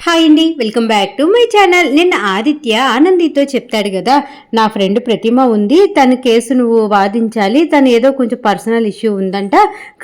Hi అండి welcome back to my channel. నిన్న ఆదిత్య ఆనందితో చెప్తాడు కదా నా ఫ్రెండ్ ప్రతిమ ఉంది తన కేసు నువ్వు వాదించాలి తను ఏదో కొంచెం పర్సనల్ ఇష్యూ ఉందంట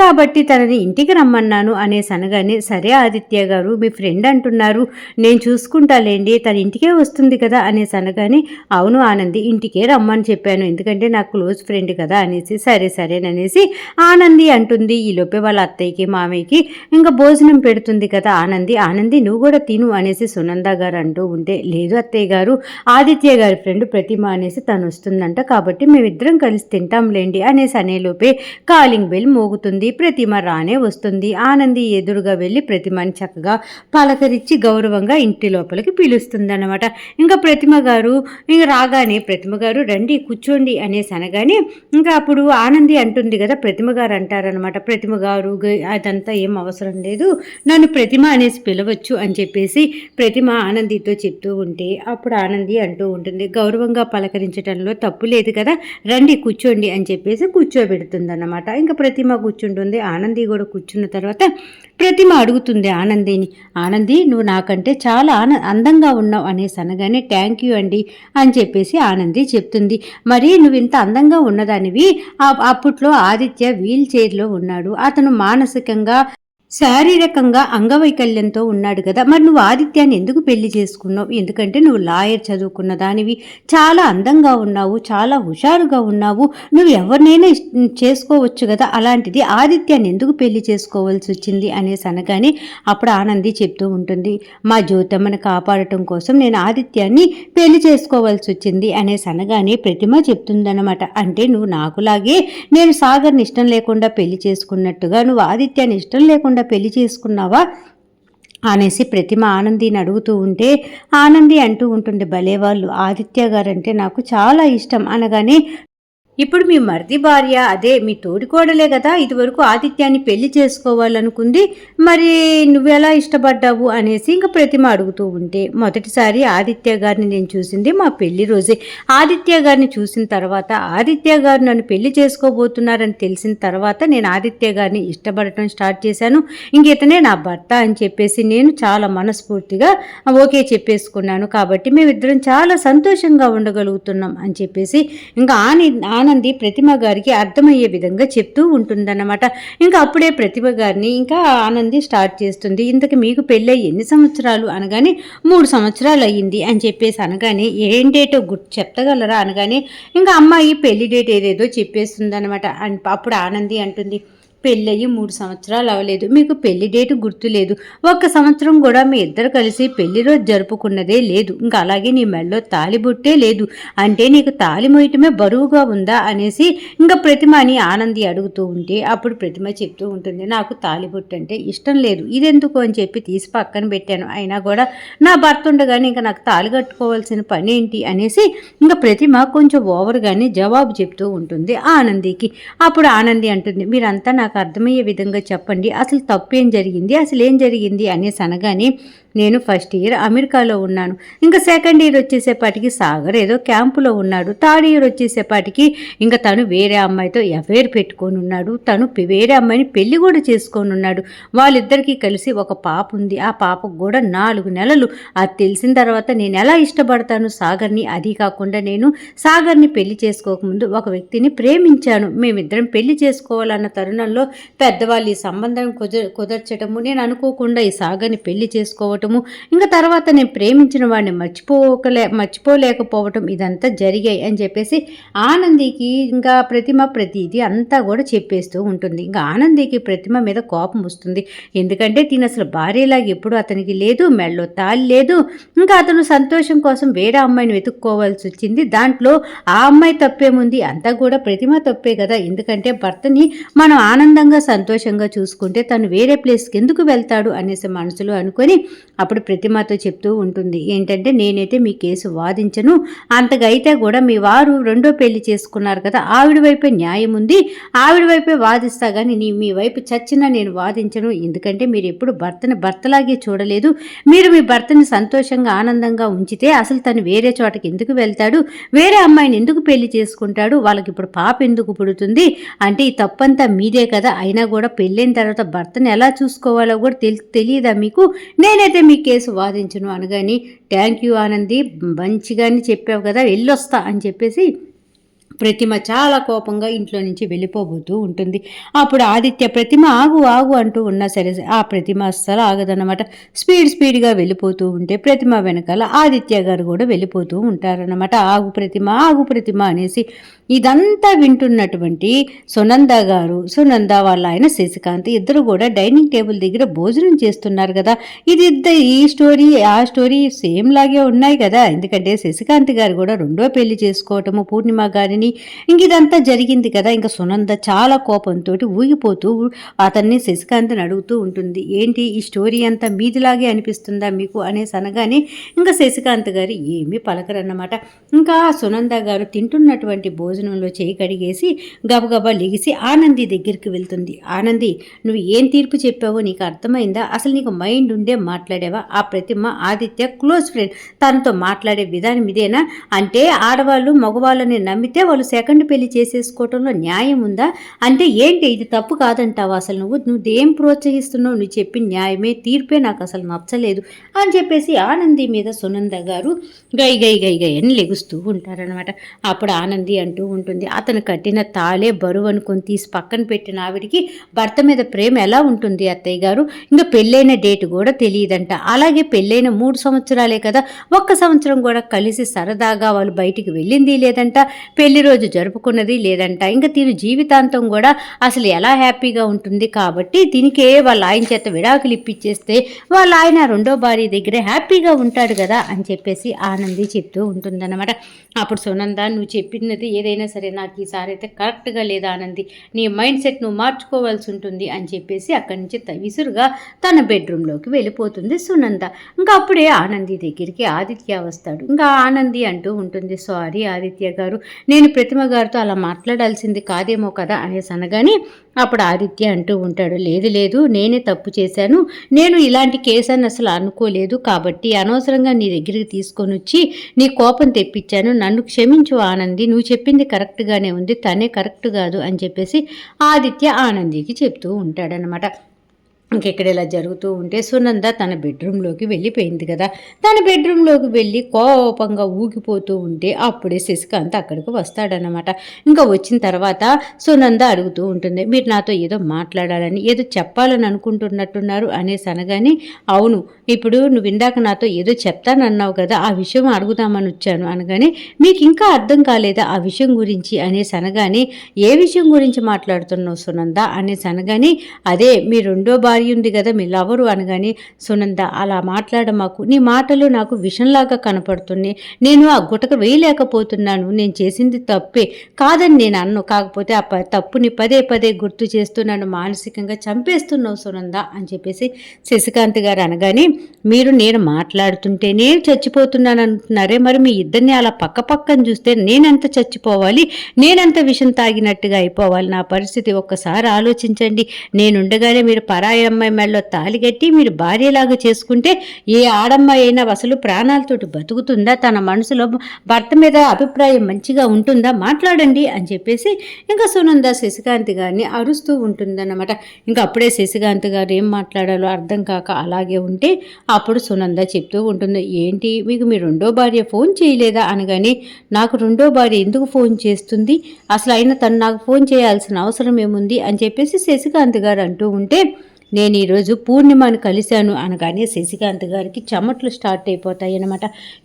కాబట్టి తనని ఇంటికి రమ్మన్నాను అనేసి అనగానే సరే ఆదిత్య గారు మీ ఫ్రెండ్ అంటున్నారు నేను చూసుకుంటాలేండి తన ఇంటికే వస్తుంది కదా అనేసి అనగానే అవును ఆనంది ఇంటికే రమ్మని చెప్పాను ఎందుకంటే నాకు క్లోజ్ ఫ్రెండ్ కదా అనేసి సరే సరేననేసి ఆనంది అంటుంది. ఈ లోపే వాళ్ళ అత్తయ్యకి మామయ్యకి ఇంకా భోజనం పెడుతుంది కదా ఆనంది ఆనంది నువ్వు కూడా తిను అనేసి సునంద గారు అంటూ ఉంటే లేదు అత్తయ్య గారు ఆదిత్య గారి ఫ్రెండ్ ప్రతిమ అనేసి తను వస్తుందంట. కాబట్టి మేమిద్దరం కలిసి తింటాంలేండి అనేసి అనేలోపే కాలింగ్ బెల్ మోగుతుంది. ప్రతిమ రానే వస్తుంది. ఆనంది ఎదురుగా వెళ్ళి ప్రతిమని చక్కగా పలకరించి గౌరవంగా ఇంటి లోపలికి పిలుస్తుందన్నమాట. ఇంకా ప్రతిమ గారు ఇంకా రాగానే ప్రతిమ గారు రండి కూర్చోండి అనేసి అనగానే ఇంకా అప్పుడు ఆనంది అంటుంది కదా ప్రతిమ గారు అంటారనమాట ప్రతిమ గారు అదంతా ఏం అవసరం లేదు. నన్ను ప్రతిమ అనేసి పిలవచ్చు అని చెప్పేసి ప్రతిమ ఆనందితో చెప్తూ ఉంటే అప్పుడు ఆనంది అంటూ ఉంటుంది గౌరవంగా పలకరించడంలో తప్పు లేదు కదా రండి కూర్చోండి అని చెప్పేసి కూర్చోబెడుతుంది అన్నమాట ఇంకా ప్రతిమ కూర్చుంటుంది ఆనంది కూడా కూర్చున్న తర్వాత ప్రతిమ అడుగుతుంది ఆనందిని ఆనంది నువ్వు నాకంటే చాలా ఆన అందంగా ఉన్నావు అనేసి అనగానే థ్యాంక్ యూ అండి అని చెప్పేసి ఆనంది చెప్తుంది. మరి నువ్వు ఇంత అందంగా ఉన్నదానివి? అప్పట్లో ఆదిత్య వీల్ చైర్లో ఉన్నాడు. అతను మానసికంగా శారీరకంగా అంగవైకల్యంతో ఉన్నాడు కదా. మరి నువ్వు ఆదిత్యాన్ని ఎందుకు పెళ్ళి చేసుకున్నావు? ఎందుకంటే నువ్వు లాయర్ చదువుకున్న దానివి. చాలా అందంగా ఉన్నావు చాలా హుషారుగా ఉన్నావు. నువ్వు ఎవరినైనా చేసుకోవచ్చు కదా. అలాంటిది ఆదిత్యాన్ని ఎందుకు పెళ్ళి చేసుకోవాల్సి వచ్చింది అనేసి అనగానే అప్పుడు ఆనంది చెప్తూ ఉంటుంది. మా జ్యోతమ్మను కాపాడటం కోసం నేను ఆదిత్యాన్ని పెళ్ళి చేసుకోవాల్సి వచ్చింది అనేసి అనగానే ప్రతిమ చెప్తుందన్నమాట. అంటే నువ్వు నాకులాగే నేను సాగర్ని ఇష్టం లేకుండా పెళ్ళి చేసుకున్నట్టుగా నువ్వు ఆదిత్యాన్ని ఇష్టం లేకుండా పెళ్ళి చేసుకున్నావా? అనేసి ప్రతిమ ఆనందిని అడుగుతూ ఉంటే ఆనంది అంటూ ఉంటుంది భలే వాళ్ళు ఆదిత్య గారంటే నాకు చాలా ఇష్టం అనగానే ఇప్పుడు మీ మరిది భార్య అదే మీ తోడికోడలే కదా ఇదివరకు ఆదిత్యాన్ని పెళ్ళి చేసుకోవాలనుకుంది మరి నువ్వెలా ఇష్టపడ్డావు అనేసి ఇంకా ప్రతిమ అడుగుతూ ఉంటే మొదటిసారి ఆదిత్య గారిని నేను చూసింది మా పెళ్ళి రోజే. ఆదిత్య గారిని చూసిన తర్వాత ఆదిత్య గారు నన్ను పెళ్ళి చేసుకోబోతున్నారని తెలిసిన తర్వాత నేను ఆదిత్య గారిని ఇష్టపడటం స్టార్ట్ చేశాను. ఇంక ఇతనే నా భర్త అని చెప్పేసి నేను చాలా మనస్ఫూర్తిగా ఓకే చెప్పేసుకున్నాను. కాబట్టి మేమిద్దరం చాలా సంతోషంగా ఉండగలుగుతున్నాం అని చెప్పేసి ఇంకా ఆని ఆనంది ప్రతిమ గారికి అర్థమయ్యే విధంగా చెప్తూ ఉంటుందన్నమాట. ఇంకా అప్పుడే ప్రతిభ గారిని ఇంకా ఆనంది స్టార్ట్ చేస్తుంది. ఇంతకు మీకు పెళ్ళై ఎన్ని సంవత్సరాలు అనగానే మూడు సంవత్సరాలు అయ్యింది అని చెప్పేసి అనగానే ఏం డేటో గుర్తు చెప్తగలరా అనగానే ఇంకా అమ్మాయి పెళ్ళి డేట్ ఏదేదో చెప్పేస్తుంది అనమాట అప్పుడు ఆనంది అంటుంది పెళ్ళయి మూడు సంవత్సరాలు అవ్వలేదు. మీకు పెళ్ళి డేటు గుర్తులేదు ఒక్క సంవత్సరం కూడా మీ ఇద్దరు కలిసి పెళ్ళి రోజు జరుపుకున్నదే లేదు. ఇంకా అలాగే నీ మెడలో తాలి బొట్టే లేదు. అంటే నీకు తాలి మోయటమే బరువుగా ఉందా అనేసి ఇంకా ప్రతిమ అని ఆనంది అడుగుతూ ఉంటే అప్పుడు ప్రతిమ చెప్తూ ఉంటుంది. నాకు తాలి బొట్టు అంటే ఇష్టం లేదు. ఇదెందుకు అని చెప్పి తీసి పక్కన పెట్టాను. అయినా కూడా నా భర్త ఉండగానే ఇంకా నాకు తాలి కట్టుకోవాల్సిన పని ఏంటి అనేసి ఇంకా ప్రతిమ కొంచెం ఓవర్గానే జవాబు చెప్తూ ఉంటుంది ఆనందికి. అప్పుడు ఆనంది అంటుంది మీరంతా నాకు అర్థమయ్యే విధంగా చెప్పండి. అసలు తప్పేం జరిగింది? అసలు ఏం జరిగింది? అనేసి అనగానే నేను ఫస్ట్ ఇయర్ అమెరికాలో ఉన్నాను. ఇంకా సెకండ్ ఇయర్ వచ్చేసేపాటికి సాగర్ ఏదో క్యాంపులో ఉన్నాడు. థర్డ్ ఇయర్ వచ్చేసేపాటికి ఇంకా తను వేరే అమ్మాయితో అఫేర్ పెట్టుకొని ఉన్నాడు. తను వేరే అమ్మాయిని పెళ్ళి కూడా చేసుకొని ఉన్నాడు. వాళ్ళిద్దరికీ కలిసి ఒక పాప ఉంది. ఆ పాపకు కూడా నాలుగు నెలలు. అది తెలిసిన తర్వాత నేను ఎలా ఇష్టపడతాను సాగర్ని? అది కాకుండా నేను సాగర్ని పెళ్ళి చేసుకోకముందు ఒక వ్యక్తిని ప్రేమించాను. మేమిద్దరం పెళ్ళి చేసుకోవాలన్న తరుణంలో పెద్దవాళ్ళు ఈ సంబంధం కుదర కుదర్చటము నేను అనుకోకుండా ఈ సాగర్ని పెళ్ళి మర్చిపోవటము ఇంకా తర్వాత నేను ప్రేమించిన వాడిని మర్చిపోకలే మర్చిపోలేకపోవటం ఇదంతా జరిగాయి అని చెప్పేసి ఆనందికి ఇంకా ప్రతిమ ప్రతిదీ అంతా కూడా చెప్పేస్తూ ఉంటుంది. ఇంకా ఆనందికి ప్రతిమ మీద కోపం వస్తుంది. ఎందుకంటే తిన అసలు భార్యలాగా ఎప్పుడు అతనికి లేదు మెళ్ళో తాళి లేదు. ఇంకా అతను సంతోషం కోసం వేరే అమ్మాయిని వెతుక్కోవాల్సి వచ్చింది. దాంట్లో ఆ అమ్మాయి తప్పేముంది అంతా కూడా ప్రతిమ తప్పే కదా. ఎందుకంటే భర్తని మనం ఆనందంగా సంతోషంగా చూసుకుంటే తను వేరే ప్లేస్కి ఎందుకు వెళ్తాడు అనేసి మనసులో అనుకొని అప్పుడు ప్రతిమతో చెప్తూ ఉంటుంది. ఏంటంటే నేనైతే మీ కేసు వాదించను. అంతగైతే కూడా మీ వారు రెండో పెళ్ళి చేసుకున్నారు కదా ఆవిడ వైపే న్యాయం ఉంది. ఆవిడ వైపే వాదిస్తా కానీ నీ మీ వైపు చచ్చినా నేను వాదించను. ఎందుకంటే మీరు ఎప్పుడు భర్తని భర్తలాగే చూడలేదు. మీరు మీ భర్తని సంతోషంగా ఆనందంగా ఉంచితే అసలు తను వేరే చోటకి ఎందుకు వెళ్తాడు? వేరే అమ్మాయిని ఎందుకు పెళ్ళి చేసుకుంటాడు? వాళ్ళకి ఇప్పుడు పాప ఎందుకు పుడుతుంది? అంటే ఈ తప్పంతా మీదే కదా. అయినా కూడా పెళ్ళైన తర్వాత భర్తను ఎలా చూసుకోవాలో కూడా తెలి తెలియదా మీకు? నేనైతే మీ కేసు వాదించును అనగాని థ్యాంక్ యూ ఆనంది మంచిగానే చెప్పావు కదా వెళ్ళొస్తా అని చెప్పేసి ప్రతిమ చాలా కోపంగా ఇంట్లో నుంచి వెళ్ళిపోబోతూ ఉంటుంది. అప్పుడు ఆదిత్య ప్రతిమ ఆగు ఆగు అంటూ ఉన్నా సరే ఆ ప్రతిమ అస్సలు ఆగదన్నమాట. స్పీడ్ స్పీడ్గా వెళ్ళిపోతూ ఉంటే ప్రతిమ వెనకాల ఆదిత్య గారు కూడా వెళ్ళిపోతూ ఉంటారన్నమాట. ఆగు ప్రతిమ ఆగు ప్రతిమ అనేసి ఇదంతా వింటున్నటువంటి సునంద గారు సునంద వాళ్ళ ఆయన శశికాంత్ ఇద్దరు కూడా డైనింగ్ టేబుల్ దగ్గర భోజనం చేస్తున్నారు కదా. ఇది ఇద్దరు ఈ స్టోరీ ఆ స్టోరీ సేమ్ లాగే ఉన్నాయి కదా. ఎందుకంటే శశికాంత్ గారు కూడా రెండో పెళ్ళి చేసుకోవటము పూర్ణిమ గారిని ఇంక ఇదంతా జరిగింది కదా ఇంకా సునంద చాలా కోపంతో ఊగిపోతూ అతన్ని శశికాంత్ని అడుగుతూ ఉంటుంది. ఏంటి ఈ స్టోరీ అంతా మీదిలాగే అనిపిస్తుందా మీకు? అనేసి అనగానే ఇంకా శశికాంత్ గారు ఏమీ పలకరన్నమాట. ఇంకా సునంద గారు తింటున్నటువంటి భోజనంలో చేయి కడిగేసి గబగబా లెగిసి ఆనంది దగ్గరికి వెళ్తుంది. ఆనంది నువ్వు ఏం తీర్పు చెప్పావో నీకు అర్థమైందా? అసలు నీకు మైండ్ ఉండే మాట్లాడేవా? ఆ ప్రతిమ ఆదిత్య క్లోజ్ ఫ్రెండ్ తనతో మాట్లాడే విధానం ఇదేనా? అంటే ఆడవాళ్ళు మగవాళ్ళని నమ్మితే వాళ్ళు సెకండ్ పెళ్ళి చేసేసుకోవటంలో న్యాయం ఉందా? అంటే ఏంటి ఇది తప్పు కాదంటావా అసలు నువ్వు? నువ్వు దేం ప్రోత్సహిస్తున్నావు? నువ్వు చెప్పి న్యాయమే తీర్పే నాకు అసలు నచ్చలేదు అని చెప్పేసి ఆనంది మీద సునంద గారు గై గై గై గై అని లెగుస్తూ ఉంటారనమాట అప్పుడు ఆనంది అంటూ ఉంటుంది అతను కట్టిన తాళే బరువు అనుకొని తీసి పక్కన పెట్టిన ఆవిడికి భర్త మీద ప్రేమ ఎలా ఉంటుంది అత్తయ్య గారు? ఇంకా పెళ్ళైన డేట్ కూడా తెలియదంట. అలాగే పెళ్ళైన మూడు సంవత్సరాలే కదా ఒక్క సంవత్సరం కూడా కలిసి సరదాగా వాళ్ళు బయటికి వెళ్ళింది లేదంట. పెళ్ళి రోజు జరుపుకున్నది లేదంట. ఇంకా తిను జీవితాంతం కూడా అసలు ఎలా హ్యాపీగా ఉంటుంది కాబట్టి దీనికే వాళ్ళ ఆయన చేత విడాకులు ఇప్పించేస్తే వాళ్ళ ఆయన రెండో భార్య దగ్గరే హ్యాపీగా ఉంటాడు కదా అని చెప్పేసి ఆనంది చెప్తూ ఉంటుందన్నమాట. అప్పుడు సునంద నువ్వు చెప్పినది ఏదైనా సరే నాకు ఈసారి అయితే కరెక్ట్గా లేదా ఆనంది. నీ మైండ్ సెట్ నువ్వు మార్చుకోవాల్సి ఉంటుంది అని చెప్పేసి అక్కడి నుంచి విసురుగా తన బెడ్రూమ్లోకి వెళ్ళిపోతుంది సునంద. ఇంకా అప్పుడే ఆనంది దగ్గరికి ఆదిత్య వస్తాడు. ఇంకా ఆనంది అంటూ ఉంటుంది సారీ ఆదిత్య గారు నేను నేను ప్రతిమ గారితో అలా మాట్లాడాల్సింది కాదేమో కదా అనేసి అనగానే అప్పుడు ఆదిత్య అంటూ ఉంటాడు లేదు లేదు నేనే తప్పు చేశాను. నేను ఇలాంటి కేసు అని అసలు అనుకోలేదు. కాబట్టి అనవసరంగా నీ దగ్గరికి తీసుకొని వచ్చి నీ కోపం తెప్పించాను. నన్ను క్షమించు ఆనంది. నువ్వు చెప్పింది కరెక్ట్గానే ఉంది. తనే కరెక్ట్ కాదు అని చెప్పేసి ఆదిత్య ఆనందికి చెప్తూ ఉంటాడనమాట ఇంకెక్కడ ఇలా జరుగుతూ ఉంటే సునంద తన బెడ్రూమ్లోకి వెళ్ళిపోయింది కదా. తన బెడ్రూమ్లోకి వెళ్ళి కోపంగా ఊగిపోతూ ఉంటే అప్పుడే శశికాంత్ అక్కడికి వస్తాడనమాట ఇంకా వచ్చిన తర్వాత సునంద అడుగుతూ ఉంటుంది మీరు నాతో ఏదో మాట్లాడాలని ఏదో చెప్పాలని అనుకుంటున్నట్టున్నారు అనేసి అనగానే అవును ఇప్పుడు నువ్వు ఇందాక నాతో ఏదో చెప్తానన్నావు కదా ఆ విషయం అడుగుదామని వచ్చాను అనగానే మీకు ఇంకా అర్థం కాలేదా ఆ విషయం గురించి? అనేసి అనగానే ఏ విషయం గురించి మాట్లాడుతున్నావు సునంద? అనేసి అనగానే అదే మీ రెండో భార్య ఉంది కదా మీ లవరు అనగానే సునంద అలా మాట్లాడ మాకు. నీ మాటలు నాకు విషంలాగా కనపడుతున్నాయి. నేను ఆ గుటక వేయలేకపోతున్నాను. నేను చేసింది తప్పే. కాదని నేను అన్ను. కాకపోతే ఆ ప- తప్పుని పదే పదే గుర్తు చేస్తూ నన్ను మానసికంగా చంపేస్తున్నావు సునంద అని చెప్పేసి శశికాంత్ గారు అనగానే మీరు నేను మాట్లాడుతుంటేనే చచ్చిపోతున్నాను అంటున్నారే. మరి మీ ఇద్దరిని అలా పక్క పక్కన చూస్తే నేనెంత చచ్చిపోవాలి? నేనెంత విషం తాగినట్టుగా అయిపోవాలి? నా పరిస్థితి ఒక్కసారి ఆలోచించండి. నేనుండగానే మీరు పరాయ అమ్మాయి మెడలో తాలిగట్టి మీరు భార్యలాగా చేసుకుంటే ఏ ఆడమ్మాయి అయినా అసలు ప్రాణాలతోటి బతుకుతుందా? తన మనసులో భర్త మీద అభిప్రాయం మంచిగా ఉంటుందా? మాట్లాడండి అని చెప్పేసి ఇంకా సునంద శశికాంత్ గారిని అరుస్తూ ఉంటుందన్నమాట. ఇంకా అప్పుడే శశికాంత్ గారు ఏం మాట్లాడాలో అర్థం కాక అలాగే ఉంటే అప్పుడు సునంద చెప్తూ ఉంటుంది ఏంటి? మీకు మీ రెండో భార్య ఫోన్ చేయలేదా? అనగానే నాకు రెండో భార్య ఎందుకు ఫోన్ చేస్తుంది? అసలు అయినా తను నాకు ఫోన్ చేయాల్సిన అవసరం ఏముంది? అని చెప్పేసి శశికాంత్ గారు అంటూ ఉంటే నేను ఈరోజు పూర్ణిమను కలిశాను అనగానే శశికాంత్ గారికి చెమట్లు స్టార్ట్ అయిపోతాయి అనమాట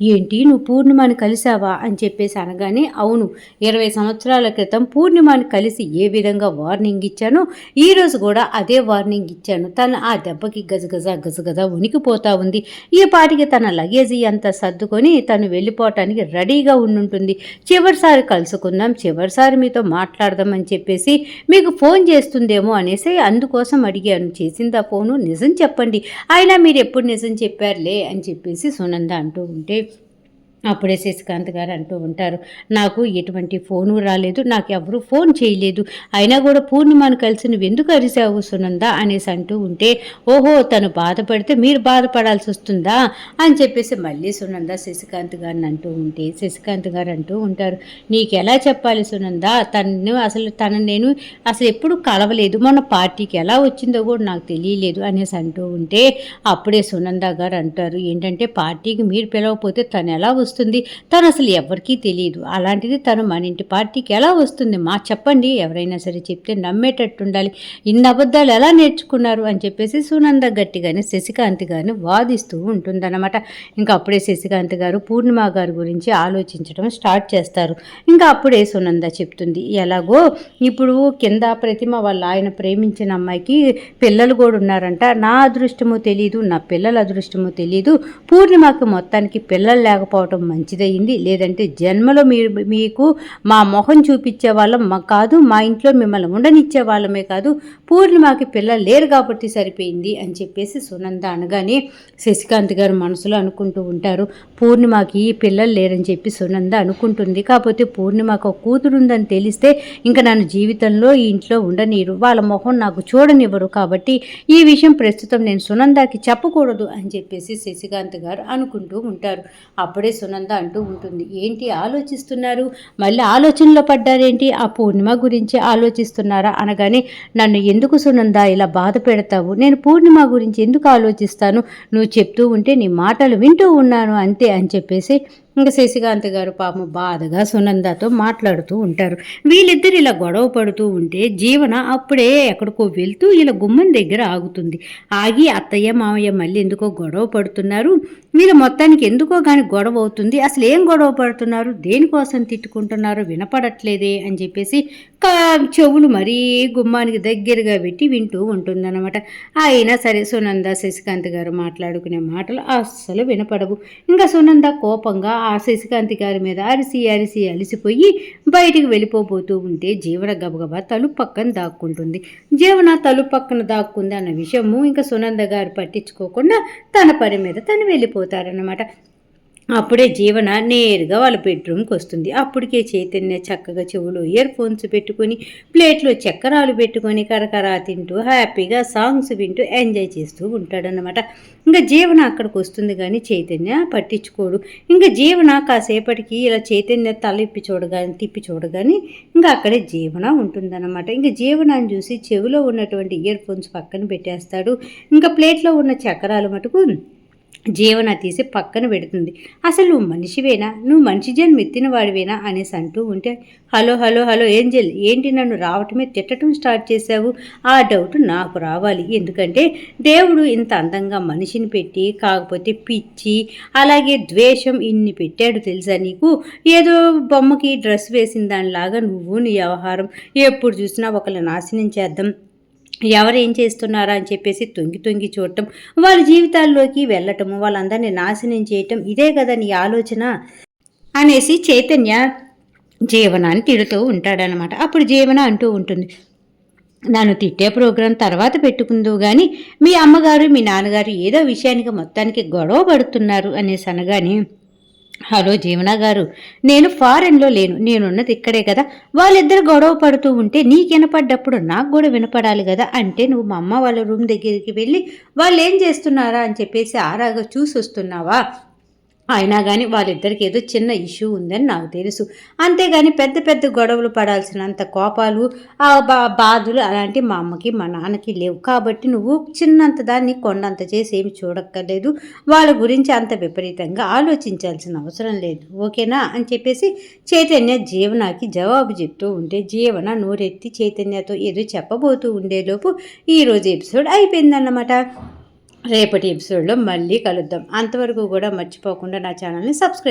ఏంటి నువ్వు పూర్ణిమను కలిశావా అని చెప్పేసి అనగానే అవును ఇరవై సంవత్సరాల క్రితం పూర్ణిమను కలిసి ఏ విధంగా వార్నింగ్ ఇచ్చానో ఈరోజు కూడా అదే వార్నింగ్ ఇచ్చాను. తను ఆ దెబ్బకి గజగజ గజగజ ఉనికిపోతా ఉంది. ఈ పాటికి తన లగేజీ అంతా సర్దుకొని తను వెళ్ళిపోవటానికి రెడీగా ఉండుంటుంది. చివరిసారి కలుసుకుందాం చివరిసారి మీతో మాట్లాడదాం అని చెప్పేసి మీకు ఫోన్ చేస్తుందేమో అనేసి అందుకోసం అడిగాను చేసి. చేసిందా ఫోను నిజం చెప్పండి. అయినా మీరు ఎప్పుడు నిజం చెప్పారులే అని చెప్పేసి సునంద అంటూ ఉంటే అప్పుడే శశికాంత్ గారు అంటూ ఉంటారు నాకు ఎటువంటి ఫోను రాలేదు నాకు ఎవరు ఫోన్ చేయలేదు. అయినా కూడా పూర్ణిమను కలిసి నువ్వు ఎందుకు అరిసావు సునందా? అనేసి అంటూ ఉంటే ఓహో తను బాధపడితే మీరు బాధపడాల్సి వస్తుందా? అని చెప్పేసి మళ్ళీ సునంద శశికాంత్ గారిని అంటూ ఉంటే శశికాంత్ గారు అంటూ ఉంటారు నీకు ఎలా చెప్పాలి సునంద? తను అసలు తను నేను అసలు ఎప్పుడు కలవలేదు. మొన్న పార్టీకి ఎలా వచ్చిందో కూడా నాకు తెలియలేదు. అనేసి అంటూ ఉంటే అప్పుడే సునంద గారు అంటారు ఏంటంటే పార్టీకి మీరు పిలవకపోతే తను ఎలా వస్తుంది? తను అసలు ఎవరికీ తెలియదు అలాంటిది తను మన ఇంటి పార్టీకి ఎలా వస్తుంది? మా చెప్పండి. ఎవరైనా సరే చెప్తే నమ్మేటట్టు ఉండాలి. ఇన్ని అబద్ధాలు ఎలా నేర్చుకున్నారు? అని చెప్పేసి సునంద గట్టిగానే శశికాంత్ గారిని వాదిస్తూ ఉంటుందన్నమాట. ఇంకా అప్పుడే శశికాంత్ గారు పూర్ణిమ గారి గురించి ఆలోచించడం స్టార్ట్ చేస్తారు. ఇంకా అప్పుడే సునంద చెప్తుంది. ఎలాగో ఇప్పుడు కింద ప్రతిమ వాళ్ళ ఆయన ప్రేమించిన అమ్మాయికి పిల్లలు కూడా ఉన్నారంట. నా అదృష్టమో తెలియదు నా పిల్లల అదృష్టమో తెలియదు పూర్ణిమకి మొత్తానికి పిల్లలు లేకపోవడం చేసుకోవడం మంచిదయ్యింది లేదంటే జన్మలో మీరు మీకు మా మొహం చూపించే వాళ్ళం మా కాదు మా ఇంట్లో మిమ్మల్ని ఉండనిచ్చే వాళ్ళమే కాదు పూర్ణిమాకి పిల్లలు లేరు కాబట్టి సరిపోయింది అని చెప్పేసి సునంద అనగానే శశికాంత్ గారు మనసులో అనుకుంటూ ఉంటారు పూర్ణిమకి పిల్లలు లేరని చెప్పి సునంద అనుకుంటుంది. కాకపోతే పూర్ణిమకు ఒక కూతురు ఉందని తెలిస్తే ఇంకా నన్ను జీవితంలో ఈ ఇంట్లో ఉండనీరు వాళ్ళ మొహం నాకు చూడనివ్వరు కాబట్టి ఈ విషయం ప్రస్తుతం నేను సునందాకి చెప్పకూడదు అని చెప్పేసి శశికాంత్ గారు అనుకుంటూ ఉంటారు. అప్పుడే సునంద అంటూ ఉంటుంది. ఏంటి ఆలోచిస్తున్నారు? మళ్ళీ ఆలోచనలో పడ్డారేంటి? ఆ పూర్ణిమ గురించి ఆలోచిస్తున్నారా అనగానే నన్ను ఎందుకు సునంద ఇలా బాధ పెడతావు? నేను పూర్ణిమ గురించి ఎందుకు ఆలోచిస్తాను? నువ్వు చెప్తూ ఉంటే నీ మాటలు వింటూ ఉన్నాను అంతే అని చెప్పేసి ఇంకా శశికాంత్ గారు పాపం బాధగా సునందతో మాట్లాడుతూ ఉంటారు. వీళ్ళిద్దరు ఇలా గొడవ పడుతూ ఉంటే జీవన అప్పుడే ఎక్కడికో వెళ్తూ ఇలా గుమ్మం దగ్గర ఆగుతుంది. ఆగి అత్తయ్య మామయ్య మళ్ళీ ఎందుకో గొడవ పడుతున్నారు. వీళ్ళు మొత్తానికి ఎందుకో కానీ గొడవ అవుతుంది. అసలు ఏం గొడవ పడుతున్నారు? దేనికోసం తిట్టుకుంటున్నారో వినపడట్లేదే అని చెప్పేసి చెవులు మరీ గుమ్మానికి దగ్గరగా పెట్టి వింటూ ఉంటుందన్నమాట. అయినా సరే సునంద శశికాంత్ గారు మాట్లాడుకునే మాటలు అస్సలు వినపడవు. ఇంకా సునంద కోపంగా ఆ శశికాంతి గారి మీద అరిసి అరిసి అలిసిపోయి బయటికి వెళ్ళిపోబోతూ ఉంటే జీవన గబగబా తలుపు పక్కన దాక్కుంటుంది. జీవన తలుపు పక్కన దాక్కుంది అన్న విషయము ఇంకా సునంద గారు పట్టించుకోకుండా తన పని మీద తను వెళ్ళిపోతారన్నమాట. అప్పుడే జీవన నేరుగా వాళ్ళ బెడ్రూమ్కి వస్తుంది. అప్పటికే చైతన్య చక్కగా చెవులు ఇయర్ ఫోన్స్ పెట్టుకొని ప్లేట్లో చక్కరాలు పెట్టుకొని కరకరా తింటూ హ్యాపీగా సాంగ్స్ వింటూ ఎంజాయ్ చేస్తూ ఉంటాడనమాట ఇంకా జీవన అక్కడికి వస్తుంది కానీ చైతన్య పట్టించుకోడు. ఇంకా జీవన కాసేపటికి ఇలా చైతన్య తల ఇప్పి చూడగాని తిప్పి చూడగాని ఇంకా అక్కడే జీవన ఉంటుందన్నమాట. ఇంకా జీవనాన్ని చూసి చెవిలో ఉన్నటువంటి ఇయర్ ఫోన్స్ పక్కన పెట్టేస్తాడు. ఇంకా ప్లేట్లో ఉన్న చక్రాలు మటుకు జీవన తీసి పక్కన పెడుతుంది. అసలు నువ్వు మనిషివేనా? నువ్వు మనిషి జన్మ ఎత్తిన వాడివేనా అనేసి అంటూ ఉంటే హలో హలో హలో ఏంజల్ ఏంటి నన్ను రావటమే తిట్టడం స్టార్ట్ చేశావు? ఆ డౌట్ నాకు రావాలి. ఎందుకంటే దేవుడు ఇంత అందంగా మనిషిని పెట్టి కాకపోతే పిచ్చి అలాగే ద్వేషం ఇన్ని పెట్టాడు తెలుసా నీకు? ఏదో బొమ్మకి డ్రెస్ వేసిన దానిలాగా నువ్వు నీ వ్యవహారం ఎప్పుడు చూసినా ఒకళ్ళ నాశనం చేద్దాం. ఎవరు ఏం చేస్తున్నారా అని చెప్పేసి తొంగి తొంగి చూడటం వాళ్ళ జీవితాల్లోకి వెళ్ళటము వాళ్ళందరినీ నాశనం చేయటం ఇదే కదా నీ ఆలోచన అనేసి చైతన్య జీవనాన్ని తిడుతూ ఉంటాడనమాట అప్పుడు జీవన అంటూ ఉంటుంది నన్ను తిట్టే ప్రోగ్రాం తర్వాత పెట్టుకుందో కానీ మీ అమ్మగారు మీ నాన్నగారు ఏదో విషయానికి మొత్తానికి గొడవ పడుతున్నారు అనేసి అనగానే హలో జీవన గారు నేను ఫారెన్లో లేను నేనున్నది ఇక్కడే కదా. వాళ్ళిద్దరు గొడవ పడుతూ ఉంటే నీకు వినపడ్డప్పుడు నాకు కూడా వినపడాలి కదా అంటే నువ్వు మా అమ్మ వాళ్ళ రూమ్ దగ్గరికి వెళ్ళి వాళ్ళు ఏం చేస్తున్నారా అని చెప్పేసి ఆరాగా చూసి వస్తున్నావా అయినా కానీ వాళ్ళిద్దరికి ఏదో చిన్న ఇష్యూ ఉందని నాకు తెలుసు. అంతేగాని పెద్ద పెద్ద గొడవలు పడాల్సినంత కోపాలు ఆ బా బాధలు అలాంటి మా అమ్మకి మా నాన్నకి లేవు. కాబట్టి నువ్వు చిన్నంత దాన్ని కొండంత చేసి ఏమి చూడక్కర్లేదు. వాళ్ళ గురించి అంత విపరీతంగా ఆలోచించాల్సిన అవసరం లేదు. ఓకేనా? అని చెప్పేసి చైతన్య జీవనాకి జవాబు చెప్తూ ఉంటే జీవన నోరెత్తి చైతన్యతో ఏదో చెప్పబోతూ ఉండేలోపు ఈరోజు ఎపిసోడ్ అయిపోయిందన్నమాట. రేపటి ఎపిసోడ్లో మళ్ళీ కలుద్దాం. అంతవరకు కూడా మర్చిపోకుండా నా ఛానల్ని సబ్స్క్రైబ్